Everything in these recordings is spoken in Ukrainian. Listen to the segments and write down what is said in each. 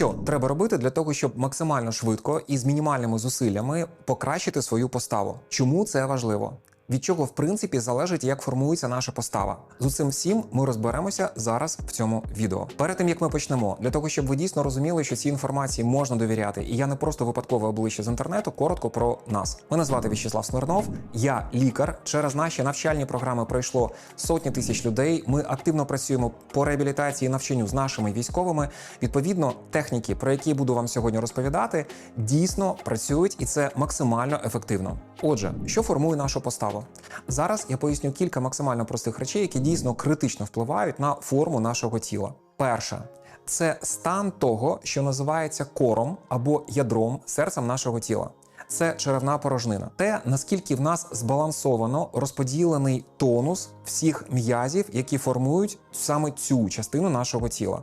Що треба робити для того, щоб максимально швидко і з мінімальними зусиллями покращити свою поставу? Чому це важливо? Від чого в принципі залежить, як формується наша постава? З усім всім ми розберемося зараз в цьому відео. Перед тим як ми почнемо, для того щоб ви дійсно розуміли, що цій інформації можна довіряти, і я не просто випадкове обличчя з інтернету. Коротко про нас. Мене звати В'ячеслав Смирнов, я лікар. Через наші навчальні програми пройшло сотні тисяч людей. Ми активно працюємо по реабілітації і навчанню з нашими військовими. Відповідно, техніки, про які буду вам сьогодні розповідати, дійсно працюють, і це максимально ефективно. Отже, що формує нашу поставу? Зараз я поясню кілька максимально простих речей, які дійсно критично впливають на форму нашого тіла. Перше. Це стан того, що називається кором або ядром серцем нашого тіла. Це черевна порожнина. Те, наскільки в нас збалансовано розподілений тонус всіх м'язів, які формують саме цю частину нашого тіла.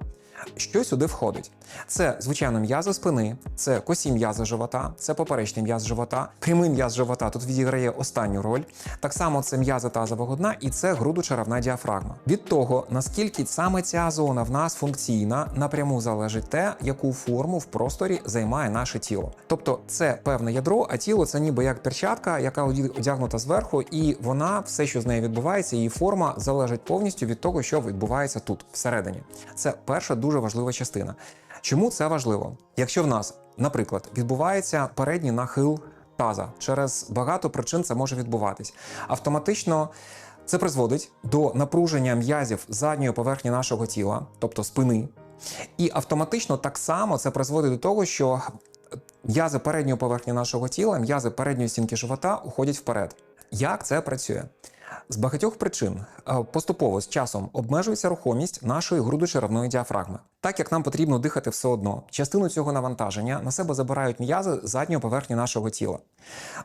Що сюди входить? Це, звичайно, м'язи спини, це косі м'язи живота, це поперечний м'яз живота, прямий м'яз живота тут відіграє останню роль. Так само це м'язи тазового дна і це грудочеревна діафрагма. Від того, наскільки саме ця зона в нас функційна, напряму залежить те, яку форму в просторі займає наше тіло. Тобто це певне ядро, а тіло це ніби як перчатка, яка одягнута зверху, і вона, все, що з нею відбувається, її форма залежить повністю від того, що відбувається тут, всередині. Це перша дуже важлива частина. Чому це важливо? Якщо в нас, наприклад, відбувається передній нахил таза, через багато причин це може відбуватись. Автоматично це призводить до напруження м'язів задньої поверхні нашого тіла, тобто спини. І автоматично так само це призводить до того, що м'язи передньої поверхні нашого тіла, м'язи передньої стінки живота уходять вперед. Як це працює? З багатьох причин е, поступово з часом обмежується рухомість нашої грудочеревної діафрагми. Так як нам потрібно дихати все одно, частину цього навантаження на себе забирають м'язи задньої поверхні нашого тіла.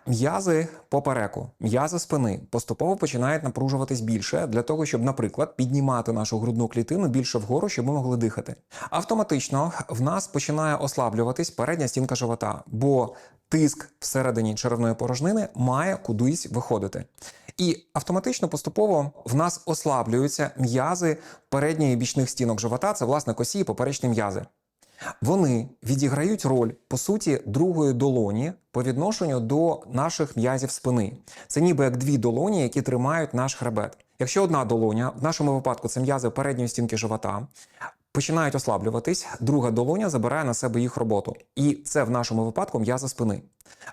М'язи попереку, м'язи спини поступово починають напружуватись більше для того, щоб, наприклад, піднімати нашу грудну клітину більше вгору, щоб ми могли дихати. Автоматично в нас починає ослаблюватись передня стінка живота, бо тиск всередині черевної порожнини має кудись виходити. І автоматично поступово в нас ослаблюються м'язи передньої бічних стінок живота, це власне косі і поперечні м'язи. Вони відіграють роль, по суті, другої долоні по відношенню до наших м'язів спини. Це ніби як дві долоні, які тримають наш хребет. Якщо одна долоня, в нашому випадку це м'язи передньої стінки живота, починають ослаблюватись, друга долоня забирає на себе їх роботу. І це в нашому випадку м'язи спини.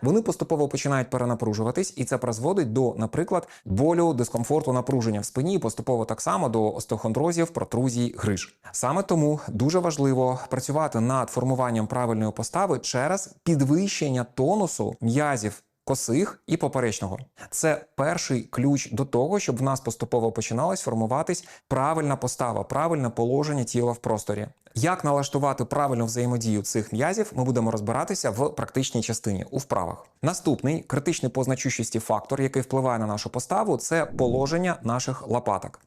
Вони поступово починають перенапружуватись, і це призводить до, наприклад, болю, дискомфорту, напруження в спині, і поступово так само до остеохондрозів, протрузій, гриж. Саме тому дуже важливо працювати над формуванням правильної постави через підвищення тонусу м'язів. Косих і поперечного це перший ключ до того, щоб в нас поступово починалась формуватись правильна постава, правильне положення тіла в просторі. Як налаштувати правильну взаємодію цих м'язів, ми будемо розбиратися в практичній частині у вправах. Наступний критичний по значущості фактор, який впливає на нашу поставу, це положення наших лопаток.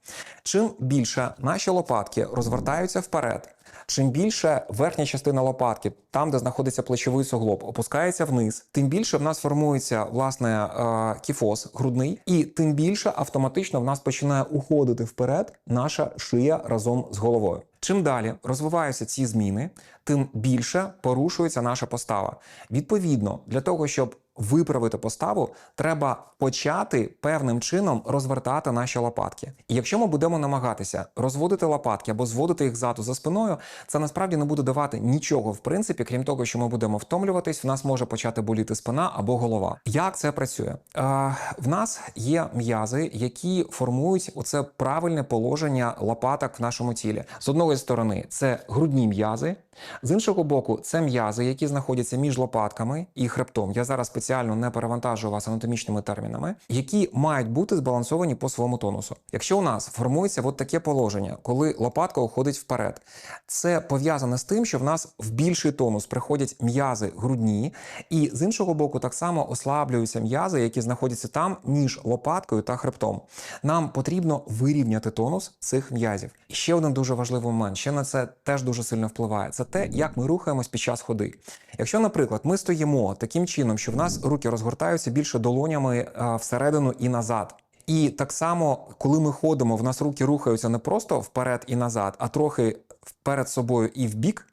Чим більше наші лопатки розвертаються вперед, Чим більше верхня частина лопатки, там де знаходиться плечовий суглоб, опускається вниз, тим більше в нас формується власне е, кіфоз грудний, і тим більше автоматично в нас починає уходити вперед наша шия разом з головою. Чим далі розвиваються ці зміни, тим більше порушується наша постава. Відповідно, для того, щоб виправити поставу, треба почати певним чином розвертати наші лопатки. І якщо ми будемо намагатися розводити лопатки або зводити їх ззаду за спиною, це насправді не буде давати нічого, в принципі, крім того, що ми будемо втомлюватись, в нас може почати боліти спина або голова. Як це працює? Е, в нас є м'язи, які формують оце правильне положення лопаток в нашому тілі. З одної сторони, це грудні м'язи. З іншого боку, це м'язи, які знаходяться між лопатками і хребтом. Я зараз спеціально не перевантажую вас анатомічними термінами, які мають бути збалансовані по своєму тонусу. Якщо у нас формується от таке положення, коли лопатка уходить вперед, це пов'язане з тим, що в нас в більший тонус приходять м'язи грудні, і з іншого боку, так само ослаблюються м'язи, які знаходяться там між лопаткою та хребтом. Нам потрібно вирівняти тонус цих м'язів. Ще один дуже важливий момент, ще на це теж дуже сильно впливає. Це те, як ми рухаємось під час ходи. Якщо, наприклад, ми стоїмо таким чином, що в нас руки розгортаються більше долонями всередину і назад. І так само, коли ми ходимо, в нас руки рухаються не просто вперед і назад, а трохи вперед собою і в бік.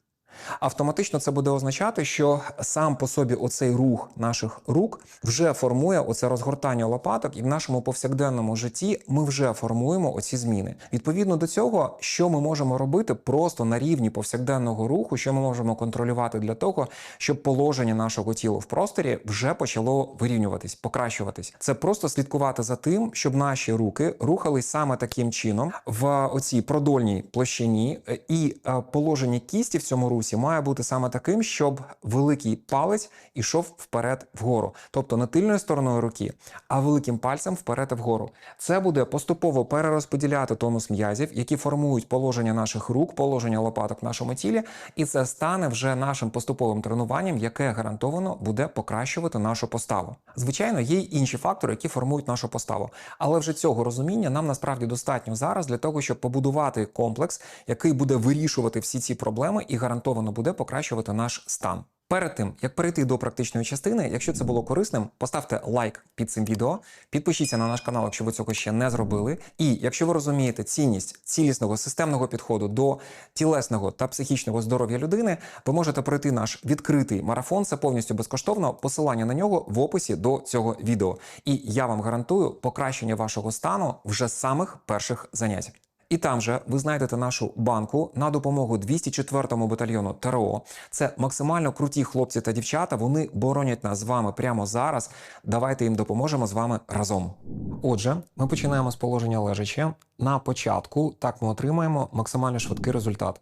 Автоматично це буде означати, що сам по собі оцей рух наших рук вже формує оце розгортання лопаток, і в нашому повсякденному житті ми вже формуємо оці зміни. Відповідно до цього, що ми можемо робити просто на рівні повсякденного руху, що ми можемо контролювати для того, щоб положення нашого тіла в просторі вже почало вирівнюватись, покращуватись. Це просто слідкувати за тим, щоб наші руки рухались саме таким чином в оцій продольній площині, е, і е, положення кісті в цьому русі має бути саме таким, щоб великий палець ішов вперед вгору, тобто не тильною стороною руки, а великим пальцем вперед і вгору. Це буде поступово перерозподіляти тонус м'язів, які формують положення наших рук, положення лопаток в нашому тілі, і це стане вже нашим поступовим тренуванням, яке гарантовано буде покращувати нашу поставу. Звичайно, є й інші фактори, які формують нашу поставу, але вже цього розуміння нам насправді достатньо зараз для того, щоб побудувати комплекс, який буде вирішувати всі ці проблеми і гарантовано буде покращувати наш стан. Перед тим як перейти до практичної частини, якщо це було корисним, поставте лайк під цим відео, підпишіться на наш канал, якщо ви цього ще не зробили. І якщо ви розумієте цінність цілісного системного підходу до тілесного та психічного здоров'я людини, ви можете пройти наш відкритий марафон. Це повністю безкоштовно. Посилання на нього в описі до цього відео. І я вам гарантую покращення вашого стану вже з самих перших занять. І там же ви знайдете нашу банку на допомогу 204-му батальйону ТРО. Це максимально круті хлопці та дівчата. Вони боронять нас з вами прямо зараз. Давайте їм допоможемо з вами разом. Отже, ми починаємо з положення лежачи. На початку так ми отримаємо максимально швидкий результат.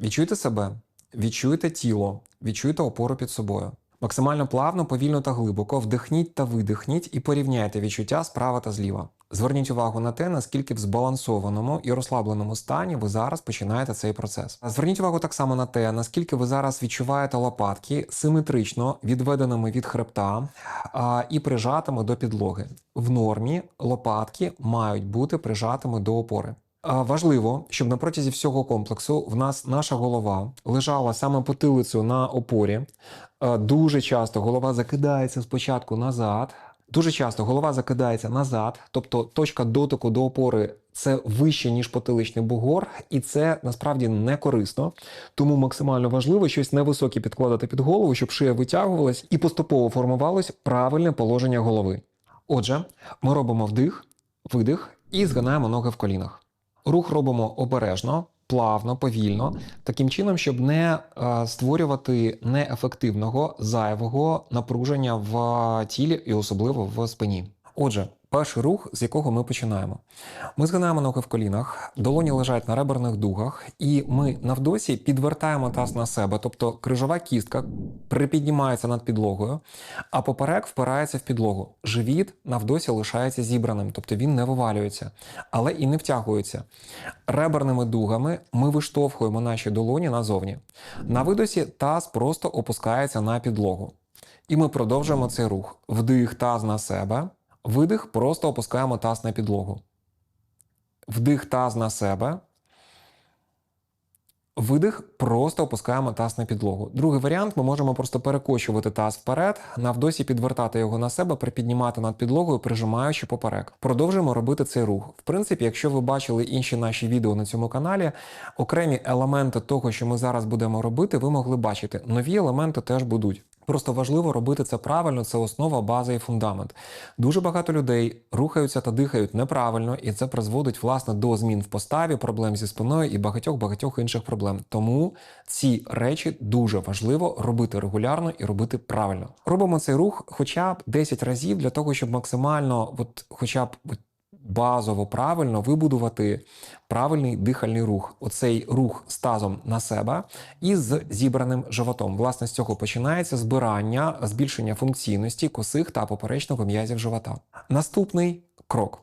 Відчуйте себе, відчуйте тіло, відчуйте опору під собою. Максимально плавно, повільно та глибоко вдихніть та видихніть і порівняйте відчуття справа та зліва. Зверніть увагу на те, наскільки в збалансованому і розслабленому стані ви зараз починаєте цей процес. Зверніть увагу так само на те, наскільки ви зараз відчуваєте лопатки симетрично відведеними від хребта а, і прижатими до підлоги. В нормі лопатки мають бути прижатими до опори. Важливо, щоб на протязі всього комплексу в нас наша голова лежала саме потилицею на опорі. Дуже часто голова закидається спочатку назад. Дуже часто голова закидається назад, тобто точка дотику до опори це вище, ніж потиличний бугор, і це насправді не корисно. Тому максимально важливо щось невисоке підкладати під голову, щоб шия витягувалась і поступово формувалось правильне положення голови. Отже, ми робимо вдих, видих і згинаємо ноги в колінах. Рух робимо обережно, плавно, повільно, таким чином, щоб не е, створювати неефективного зайвого напруження в тілі і особливо в спині. Отже, перший рух, з якого ми починаємо. Ми згинаємо ноги в колінах, долоні лежать на реберних дугах, і ми навдосі підвертаємо таз на себе, тобто крижова кістка припіднімається над підлогою, а поперек впирається в підлогу. Живіт навдосі лишається зібраним, тобто він не вивалюється, але і не втягується. Реберними дугами ми виштовхуємо наші долоні назовні. На видосі таз просто опускається на підлогу. І ми продовжуємо цей рух. Вдих таз на себе. Видих, просто опускаємо таз на підлогу. Вдих таз на себе. Видих, просто опускаємо таз на підлогу. Другий варіант ми можемо просто перекочувати таз вперед, навдосі підвертати його на себе, припіднімати над підлогою, прижимаючи поперек. Продовжуємо робити цей рух. В принципі, якщо ви бачили інші наші відео на цьому каналі, окремі елементи того, що ми зараз будемо робити, ви могли бачити. Нові елементи теж будуть. Просто важливо робити це правильно, це основа, база і фундамент. Дуже багато людей рухаються та дихають неправильно, і це призводить власне до змін в поставі, проблем зі спиною і багатьох багатьох інших проблем. Тому ці речі дуже важливо робити регулярно і робити правильно. Робимо цей рух хоча б 10 разів для того, щоб максимально, от, хоча б от, базово правильно вибудувати правильний дихальний рух. Оцей рух з тазом на себе і з зібраним животом. Власне, з цього починається збирання, збільшення функційності косих та поперечного м'язів живота. Наступний крок.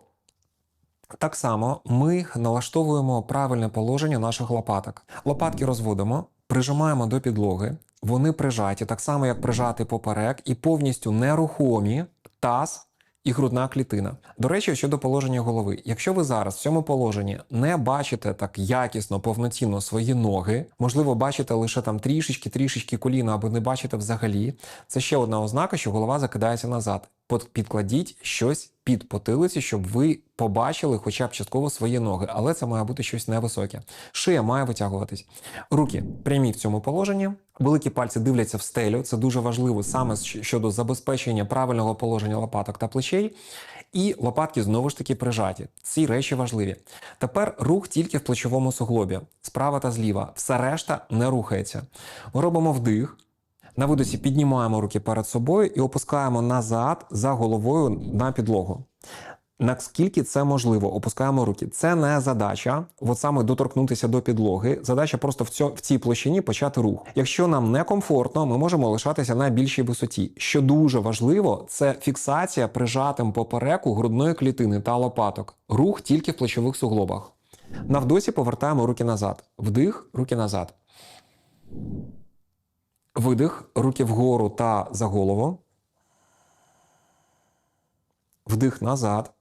Так само ми налаштовуємо правильне положення наших лопаток. Лопатки розводимо, прижимаємо до підлоги. Вони прижаті, так само як прижати поперек, і повністю нерухомі таз і грудна клітина. До речі, щодо положення голови, якщо ви зараз в цьому положенні не бачите так якісно, повноцінно свої ноги, можливо, бачите лише там трішечки, трішечки коліна або не бачите взагалі, це ще одна ознака, що голова закидається назад. Підкладіть щось під потилиці, щоб ви побачили хоча б частково свої ноги, але це має бути щось невисоке. Шия має витягуватись. Руки прямі в цьому положенні. Великі пальці дивляться в стелю. Це дуже важливо саме щодо забезпечення правильного положення лопаток та плечей. І лопатки знову ж таки прижаті. Ці речі важливі. Тепер рух тільки в плечовому суглобі, справа та зліва. Все решта не рухається. Ми робимо вдих. На видосі піднімаємо руки перед собою і опускаємо назад за головою на підлогу. Наскільки це можливо, опускаємо руки. Це не задача, от саме доторкнутися до підлоги. Задача просто в, цьо, в цій площині почати рух. Якщо нам не комфортно, ми можемо лишатися на більшій висоті. Що дуже важливо, це фіксація прижатим попереку грудної клітини та лопаток. Рух тільки в плечових суглобах. На вдосі повертаємо руки назад. Вдих, руки назад. Видих, руки вгору та за голову. Вдих назад.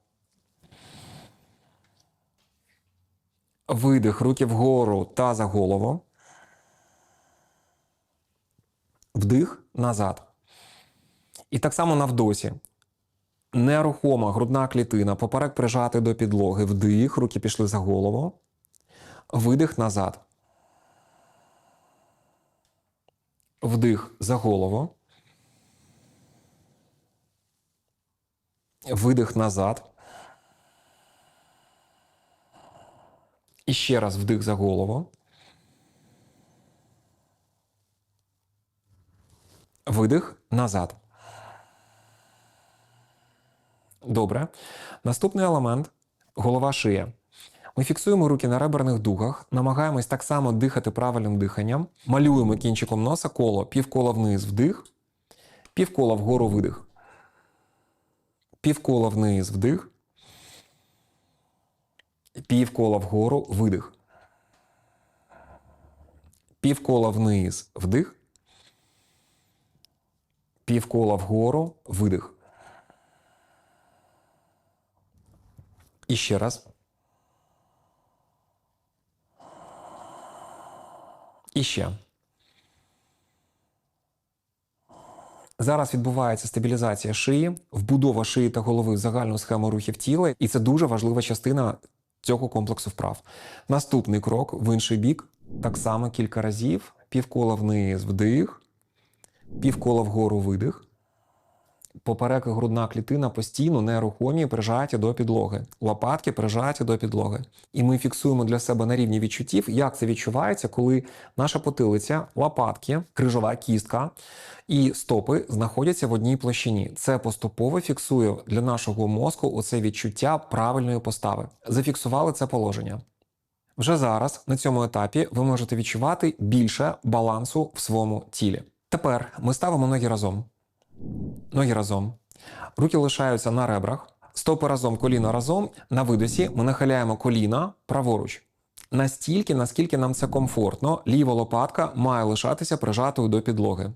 Видих, руки вгору та за голову. Вдих назад. І так само на вдосі. Нерухома грудна клітина, поперек прижати до підлоги. Вдих, руки пішли за голову. Видих назад. Вдих за голову. Видих назад. І ще раз вдих за голову. Видих назад. Добре. Наступний елемент голова шия. Ми фіксуємо руки на реберних дугах, намагаємось так само дихати правильним диханням, малюємо кінчиком носа коло, півкола вниз вдих, півкола вгору видих. Півкола вниз вдих. Півкола вгору видих. Півкола вниз вдих. Півкола вгору видих. І ще раз. І ще. Зараз відбувається стабілізація шиї, вбудова шиї та голови в загальну схему рухів тіла, і це дуже важлива частина цього комплексу вправ. Наступний крок в інший бік, так само кілька разів, півкола вниз вдих, півкола вгору видих. Поперек і грудна клітина постійно нерухомі, прижаті до підлоги. Лопатки прижаті до підлоги. І ми фіксуємо для себе на рівні відчуттів, як це відчувається, коли наша потилиця, лопатки, крижова кістка і стопи знаходяться в одній площині. Це поступово фіксує для нашого мозку оце відчуття правильної постави. Зафіксували це положення. Вже зараз на цьому етапі ви можете відчувати більше балансу в своєму тілі. Тепер ми ставимо ноги разом. Ноги разом. Руки лишаються на ребрах. Стопи разом, коліна разом. На видосі ми нахиляємо коліна праворуч. Настільки, наскільки нам це комфортно, ліва лопатка має лишатися прижатою до підлоги.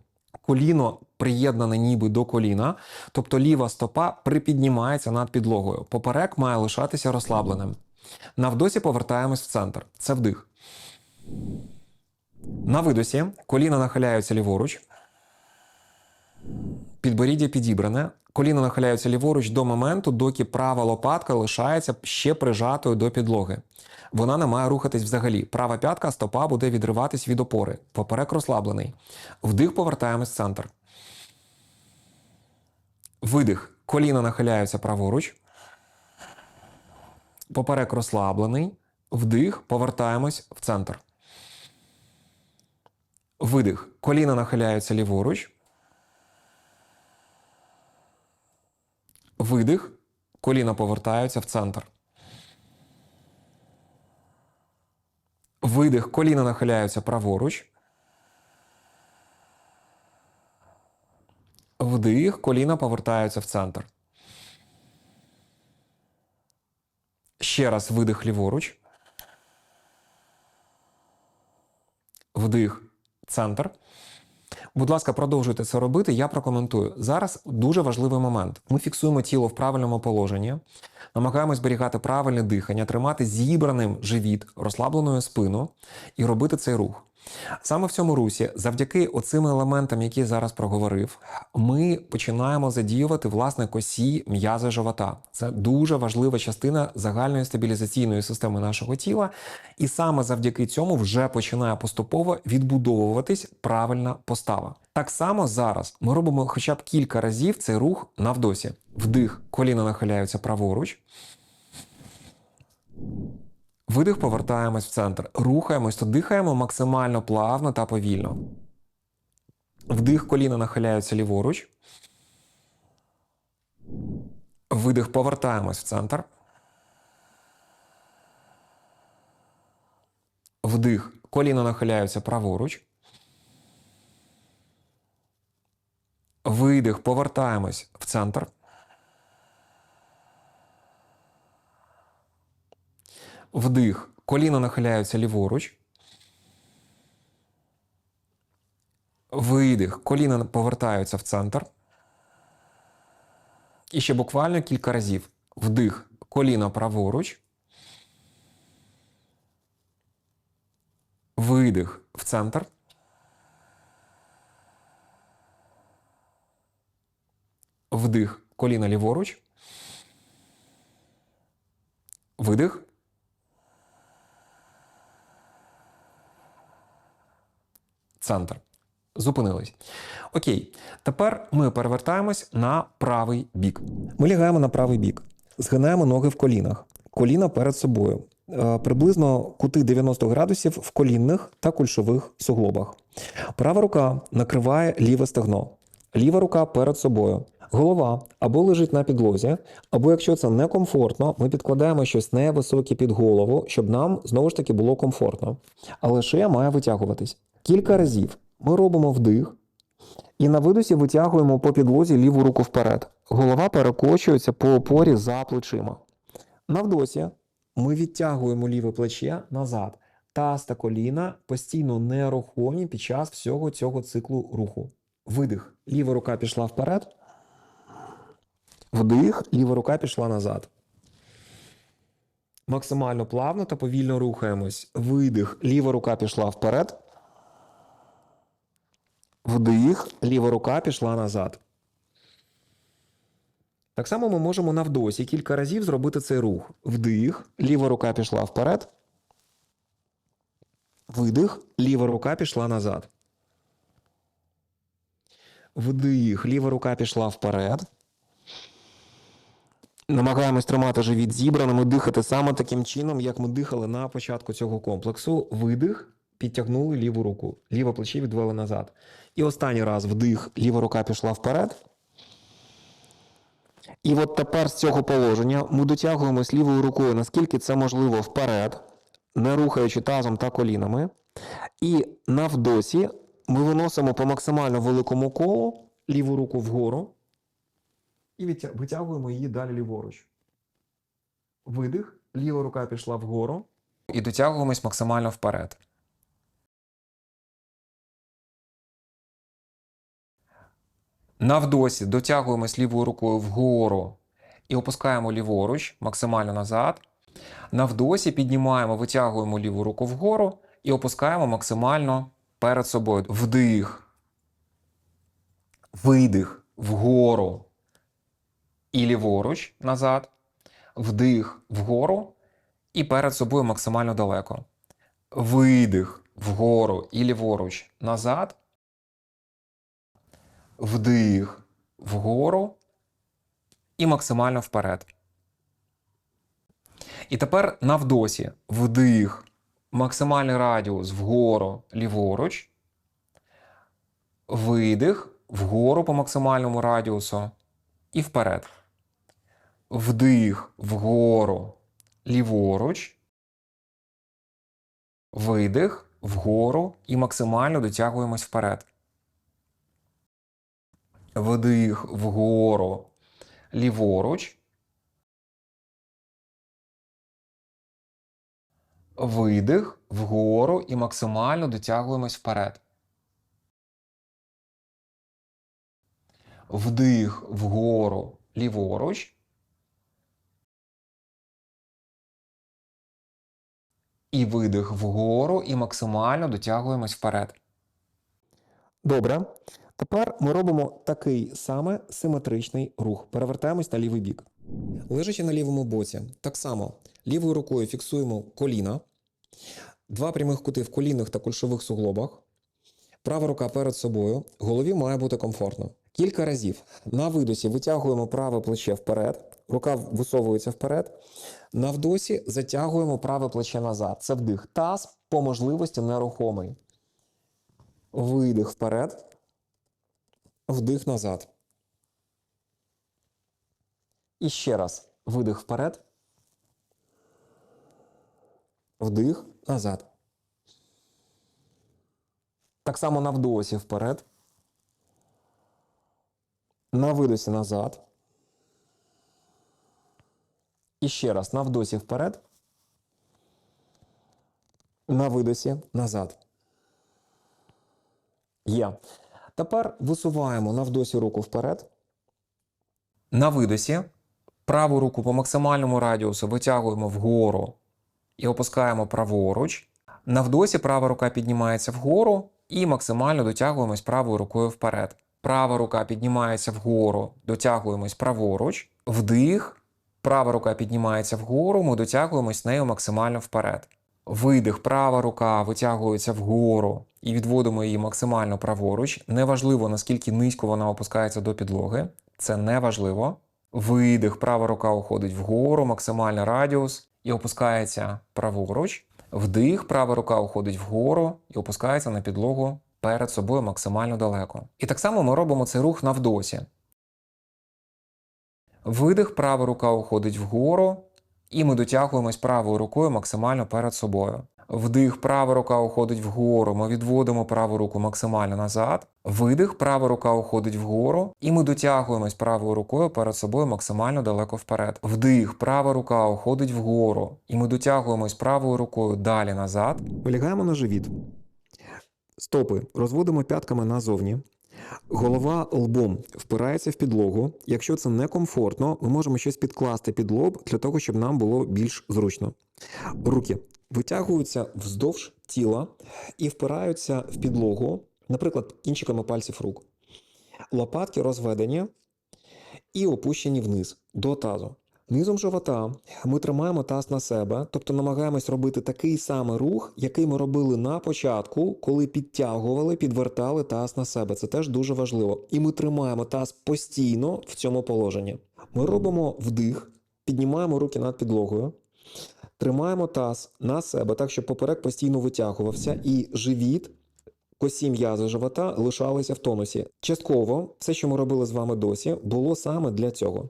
Коліно приєднане ніби до коліна, тобто ліва стопа припіднімається над підлогою. Поперек має лишатися розслабленим. На вдосі повертаємось в центр. Це вдих. На видосі коліна нахиляються ліворуч. Підборіддя підібране. Коліна нахиляються ліворуч до моменту, доки права лопатка лишається ще прижатою до підлоги. Вона не має рухатись взагалі. Права п'ятка стопа буде відриватись від опори. Поперек розслаблений. Вдих повертаємось в центр. Видих. Коліна нахиляються праворуч. Поперек розслаблений. Вдих. Повертаємось в центр. Видих. Коліна нахиляються ліворуч. Видих. Коліна повертаються в центр. Видих. Коліна нахиляються праворуч. Вдих. Коліна повертаються в центр. Ще раз видих ліворуч. Вдих. Центр. Будь ласка, продовжуйте це робити. Я прокоментую. Зараз дуже важливий момент. Ми фіксуємо тіло в правильному положенні, намагаємось зберігати правильне дихання, тримати зібраним живіт, розслабленою спину і робити цей рух. Саме в цьому русі, завдяки оцим елементам, які я зараз проговорив, ми починаємо задіювати власне косі м'язи живота. Це дуже важлива частина загальної стабілізаційної системи нашого тіла, і саме завдяки цьому вже починає поступово відбудовуватись правильна постава. Так само зараз ми робимо хоча б кілька разів цей рух навдосі. Вдих, коліна нахиляються праворуч. Видих, повертаємось в центр. Рухаємось, то дихаємо максимально плавно та повільно. Вдих, коліна нахиляються ліворуч. Видих, повертаємось в центр. Вдих, коліна нахиляються праворуч. Видих, повертаємось в центр. Вдих, коліна нахиляються ліворуч. Видих, коліна повертаються в центр. І ще буквально кілька разів. Вдих, коліна праворуч. Видих в центр. Вдих, коліна ліворуч. Видих. Центр. Зупинились. Окей. Тепер ми перевертаємось на правий бік. Ми лягаємо на правий бік. Згинаємо ноги в колінах. Коліна перед собою. Е, Приблизно кути 90 градусів в колінних та кульшових суглобах. Права рука накриває ліве стегно. Ліва рука перед собою. Голова або лежить на підлозі, або якщо це некомфортно, ми підкладаємо щось невисоке під голову, щоб нам знову ж таки було комфортно. Але шия має витягуватись. Кілька разів ми робимо вдих і на видосі витягуємо по підлозі ліву руку вперед. Голова перекочується по опорі за плечима. На вдосі ми відтягуємо ліве плече назад. Таз та коліна постійно нерухомі під час всього цього циклу руху. Видих. Ліва рука пішла вперед. Вдих, ліва рука пішла назад. Максимально плавно та повільно рухаємось. Видих, ліва рука пішла вперед. Вдих, ліва рука пішла назад. Так само ми можемо навдосі кілька разів зробити цей рух. Вдих, ліва рука пішла вперед. Видих, ліва рука пішла назад. Вдих, ліва рука пішла вперед. Намагаємось тримати живіт зібраним і дихати саме таким чином, як ми дихали на початку цього комплексу. Видих, підтягнули ліву руку, ліве плече відвели назад. І останній раз вдих, ліва рука пішла вперед. І от тепер з цього положення ми дотягуємось лівою рукою, наскільки це можливо, вперед, не рухаючи тазом та колінами. І навдосі ми виносимо по максимально великому колу ліву руку вгору і витягуємо її далі ліворуч. Видих, ліва рука пішла вгору. І дотягуємось максимально вперед. Навдосі дотягуємось лівою рукою вгору і опускаємо ліворуч максимально назад. Навдосі піднімаємо, витягуємо ліву руку вгору і опускаємо максимально перед собою. Вдих. Видих вгору і ліворуч назад. Вдих вгору і перед собою максимально далеко. Видих вгору і ліворуч назад. Вдих вгору і максимально вперед. І тепер навдосі вдих, максимальний радіус вгору ліворуч, видих вгору по максимальному радіусу і вперед. Вдих вгору ліворуч, видих вгору і максимально дотягуємось вперед. Вдих вгору ліворуч. Видих вгору і максимально дотягуємось вперед. Вдих вгору ліворуч. І видих вгору, і максимально дотягуємось вперед. Добре. Тепер ми робимо такий саме симетричний рух. Перевертаємось на лівий бік. Лежачи на лівому боці, так само лівою рукою фіксуємо коліна, два прямих кути в колінних та кульшових суглобах. Права рука перед собою, голові має бути комфортно. Кілька разів на видосі витягуємо праве плече вперед, рука висовується вперед. На вдосі затягуємо праве плече назад. Це вдих. Таз по можливості нерухомий. Видих вперед. Вдих назад. І ще раз. Видих вперед. Вдих назад. Так само на вдосі вперед. На видосі назад. І ще раз на вдосі вперед. На видосі назад. Є. Тепер висуваємо на вдосі руку вперед. На видосі праву руку по максимальному радіусу витягуємо вгору і опускаємо праворуч. На вдосі права рука піднімається вгору і максимально дотягуємось правою рукою вперед. Права рука піднімається вгору, дотягуємось праворуч. Вдих. Права рука піднімається вгору, ми дотягуємось нею максимально вперед. Видих, права рука витягується вгору і відводимо її максимально праворуч. Неважливо, наскільки низько вона опускається до підлоги. Це неважливо. Видих, права рука уходить вгору, максимальний радіус і опускається праворуч. Вдих, права рука уходить вгору і опускається на підлогу перед собою максимально далеко. І так само ми робимо цей рух на вдосі. Видих, права рука уходить вгору, і ми дотягуємось правою рукою максимально перед собою. Вдих, права рука уходить вгору, ми відводимо праву руку максимально назад. Видих, права рука уходить вгору, і ми дотягуємось правою рукою перед собою максимально далеко вперед. Вдих, права рука уходить вгору, і ми дотягуємось правою рукою далі назад. Вилягаємо на живіт. Стопи розводимо п'ятками назовні. Голова лбом впирається в підлогу. Якщо це некомфортно, ми можемо щось підкласти під лоб для того, щоб нам було більш зручно. Руки витягуються вздовж тіла і впираються в підлогу, наприклад, кінчиками пальців рук. Лопатки розведені і опущені вниз до тазу. Низом живота ми тримаємо таз на себе, тобто намагаємось робити такий самий рух, який ми робили на початку, коли підтягували, підвертали таз на себе. Це теж дуже важливо. І ми тримаємо таз постійно в цьому положенні. Ми робимо вдих, піднімаємо руки над підлогою, тримаємо таз на себе, так щоб поперек постійно витягувався, і живіт. Косі м'язи живота лишалися в тонусі. Частково все, що ми робили з вами досі, було саме для цього.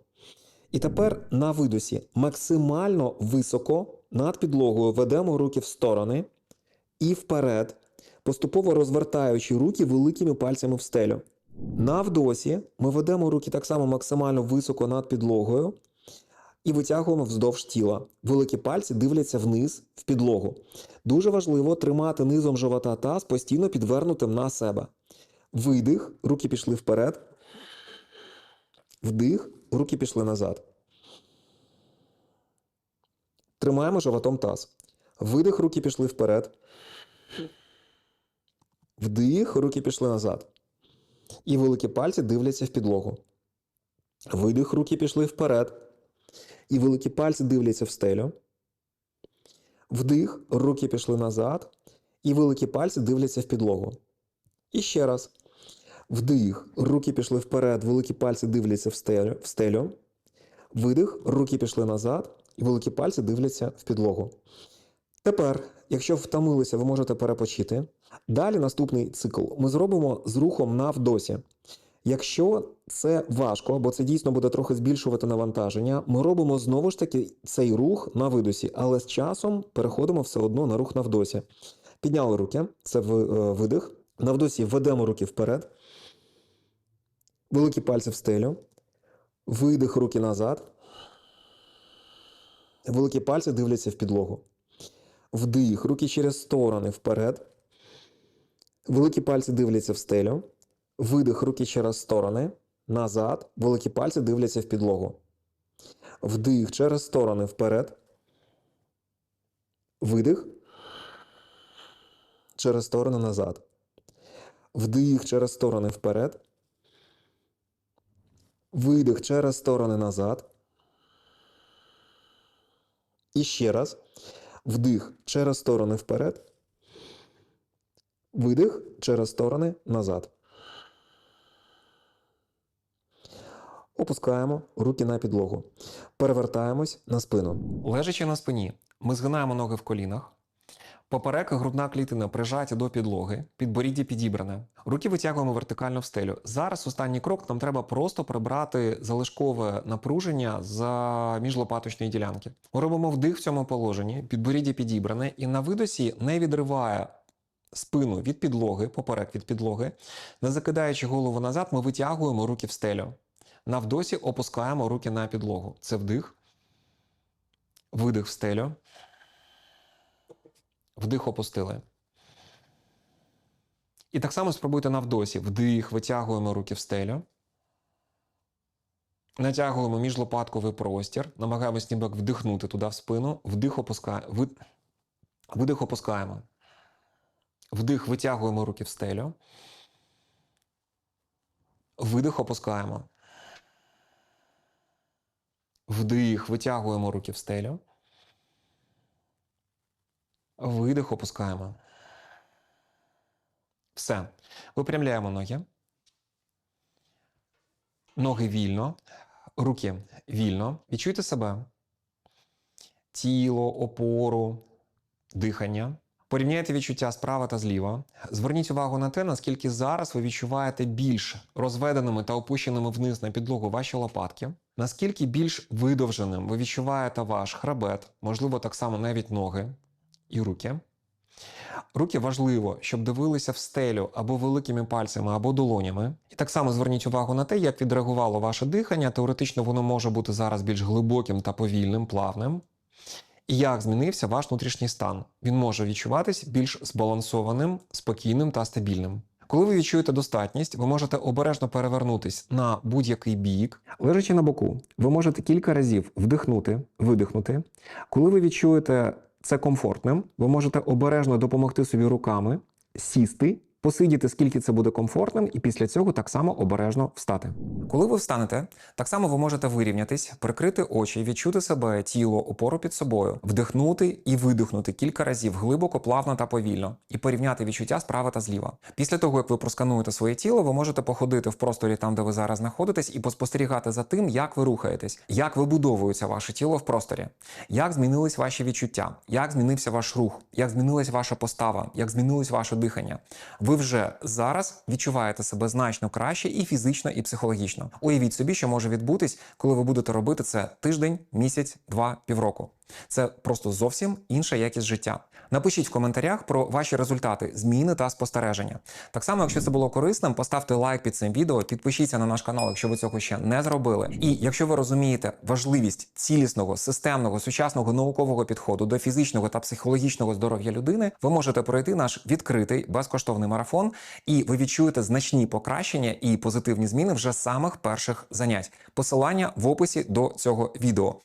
І тепер на видосі максимально високо над підлогою ведемо руки в сторони і вперед, поступово розвертаючи руки великими пальцями в стелю. На вдосі ми ведемо руки так само максимально високо над підлогою і витягуємо вздовж тіла. Великі пальці дивляться вниз в підлогу. Дуже важливо тримати низом живота таз постійно підвернутим на себе. Видих, руки пішли вперед. Вдих, руки пішли назад. Тримаємо животом таз. Видих, руки пішли вперед. Вдих, руки пішли назад. І великі пальці дивляться в підлогу. Видих, руки пішли вперед. І великі пальці дивляться в стелю. Вдих, руки пішли назад. І великі пальці дивляться в підлогу. І ще раз. Вдих, руки пішли вперед, великі пальці дивляться в стелю. в стелю. Видих, руки пішли назад, і великі пальці дивляться в підлогу. Тепер, якщо втомилися, ви можете перепочити. Далі наступний цикл ми зробимо з рухом на вдосі. Якщо це важко, бо це дійсно буде трохи збільшувати навантаження, ми робимо знову ж таки цей рух на видосі, але з часом переходимо все одно на рух на вдосі. Підняли руки, це е, видих. На вдосі ведемо руки вперед. Великі пальці в стелю. Видих руки назад. Великі пальці дивляться в підлогу. Вдих, руки через сторони вперед. Великі пальці дивляться в стелю. Видих, руки через сторони. Назад. Великі пальці дивляться в підлогу. Вдих через сторони вперед. Видих. через сторони назад. Вдих через сторони вперед. Видих через сторони назад. І ще раз. Вдих через сторони вперед. Видих через сторони назад. Опускаємо руки на підлогу. Перевертаємось на спину. Лежачи на спині, ми згинаємо ноги в колінах. Поперек грудна клітина прижаті до підлоги, підборіддя підібране. Руки витягуємо вертикально в стелю. Зараз останній крок нам треба просто прибрати залишкове напруження за міжлопаточної ділянки. Ми робимо вдих в цьому положенні, підборіддя підібране, і на видосі не відриває спину від підлоги, поперек від підлоги. Не закидаючи голову назад, ми витягуємо руки в стелю. На вдосі опускаємо руки на підлогу. Це вдих, видих в стелю. Вдих опустили. І так само спробуйте на вдосі. Вдих, витягуємо руки в стелю. Натягуємо міжлопатковий простір. Намагаємось ніби вдихнути туди в спину. Вдих опускаємо. Вид... Видих опускаємо. Вдих, витягуємо руки в стелю. Видих опускаємо. Вдих, витягуємо руки в стелю. Видих, опускаємо. Все. Випрямляємо ноги. Ноги вільно. Руки вільно. Відчуйте себе. Тіло, опору, дихання. Порівняйте відчуття справа та зліва. Зверніть увагу на те, наскільки зараз ви відчуваєте більш розведеними та опущеними вниз на підлогу ваші лопатки. Наскільки більш видовженим ви відчуваєте ваш хребет, можливо, так само навіть ноги і руки. Руки важливо, щоб дивилися в стелю або великими пальцями, або долонями. І так само зверніть увагу на те, як відреагувало ваше дихання. Теоретично воно може бути зараз більш глибоким та повільним, плавним. І як змінився ваш внутрішній стан? Він може відчуватись більш збалансованим, спокійним та стабільним. Коли ви відчуєте достатність, ви можете обережно перевернутись на будь-який бік. Лежачи на боку, ви можете кілька разів вдихнути, видихнути. Коли ви відчуєте це комфортним, ви можете обережно допомогти собі руками сісти, посидіти, скільки це буде комфортним, і після цього так само обережно встати. Коли ви встанете, так само ви можете вирівнятись, прикрити очі, відчути себе, тіло, опору під собою, вдихнути і видихнути кілька разів глибоко, плавно та повільно, і порівняти відчуття справа та зліва. Після того, як ви проскануєте своє тіло, ви можете походити в просторі там, де ви зараз знаходитесь, і поспостерігати за тим, як ви рухаєтесь, як вибудовується ваше тіло в просторі, як змінились ваші відчуття, як змінився ваш рух, як змінилась ваша постава, як змінилось ваше дихання. Ви вже зараз відчуваєте себе значно краще і фізично, і психологічно. Уявіть собі, що може відбутись, коли ви будете робити це тиждень, місяць, два, півроку. Це просто зовсім інша якість життя. Напишіть в коментарях про ваші результати, зміни та спостереження. Так само, якщо це було корисним, поставте лайк під цим відео, підпишіться на наш канал, якщо ви цього ще не зробили. І якщо ви розумієте важливість цілісного, системного, сучасного наукового підходу до фізичного та психологічного здоров'я людини, ви можете пройти наш відкритий безкоштовний марафон, і ви відчуєте значні покращення і позитивні зміни вже самих перших занять. Посилання в описі до цього відео.